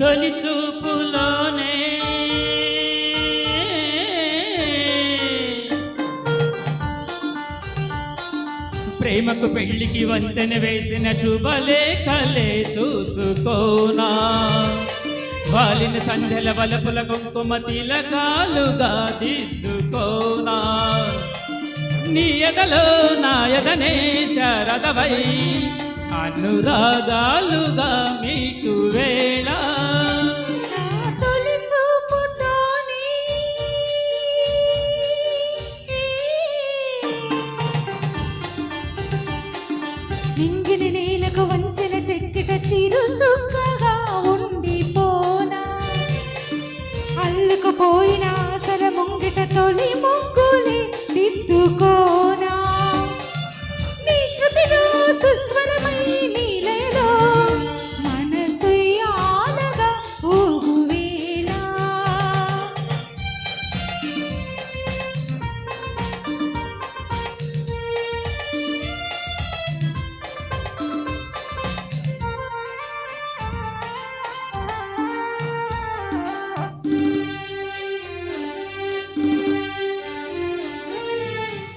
తొలి చూపులోనే. ప్రేమకు పెళ్ళికి వంతెన వేసిన శుభలేఖలే చూసుకోనా. వాలిన సంధ్యల వలపుల కుంకుమ తిలకాలుగా దిద్దుకోనా నీ ఎదలో నా ఎదనే శరదవై అనురాగాలుగా మీకు వేళ. నా తొలి నింగిని నేలకు వంచిన చెక్కిట చిరు చుక్కగా ఉండిపోనా. అల్లుకుపోయిన ఆశల ముంగిట తొలి ముగ్గులే దిద్దుకో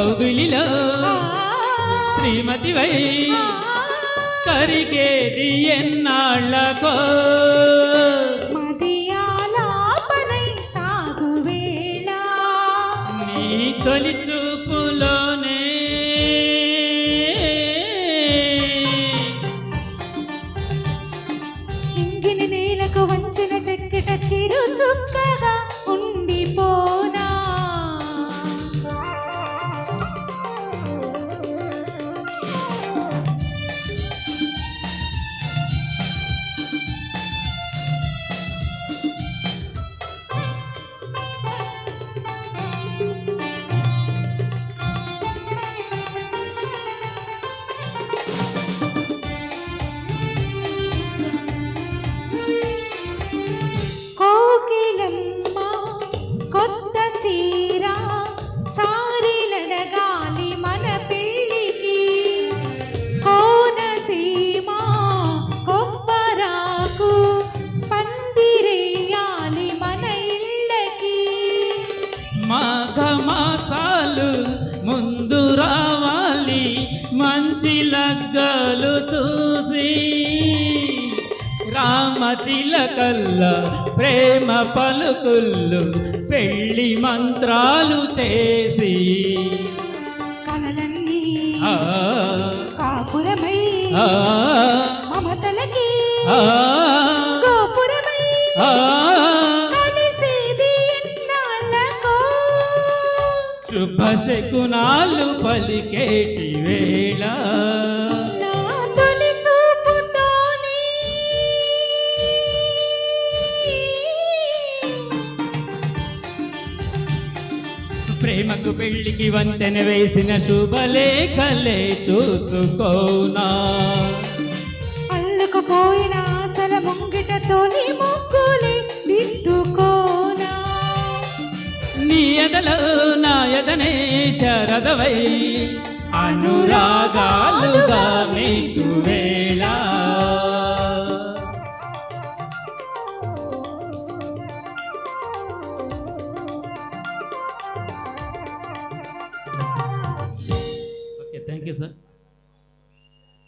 కౌగిలిలో శ్రీమతివై. కరిగేది ఎన్నాళ్ళకో నీ తొలి మాఘమాసాలు ముందు రావాలి మంచి లగ్గలు చూసి. రామచిలకల్ల ప్రేమ పలుకుళ్ళు పెళ్ళి మంత్రాలు చేసి. కలలన్నీ ఆ. కాపురమై మమతలకి ఆ. శకునాలు పలికేటి వేళ. ప్రేమకు పెళ్ళికి వంతెన వేసిన శుభలేఖలే చూసుకోనా. అల్లుకుపోయిన ఆశల ముంగిట తొలి ఎదలో నా ఎదనే శరదవై. అనురాగాలుగా నీకువే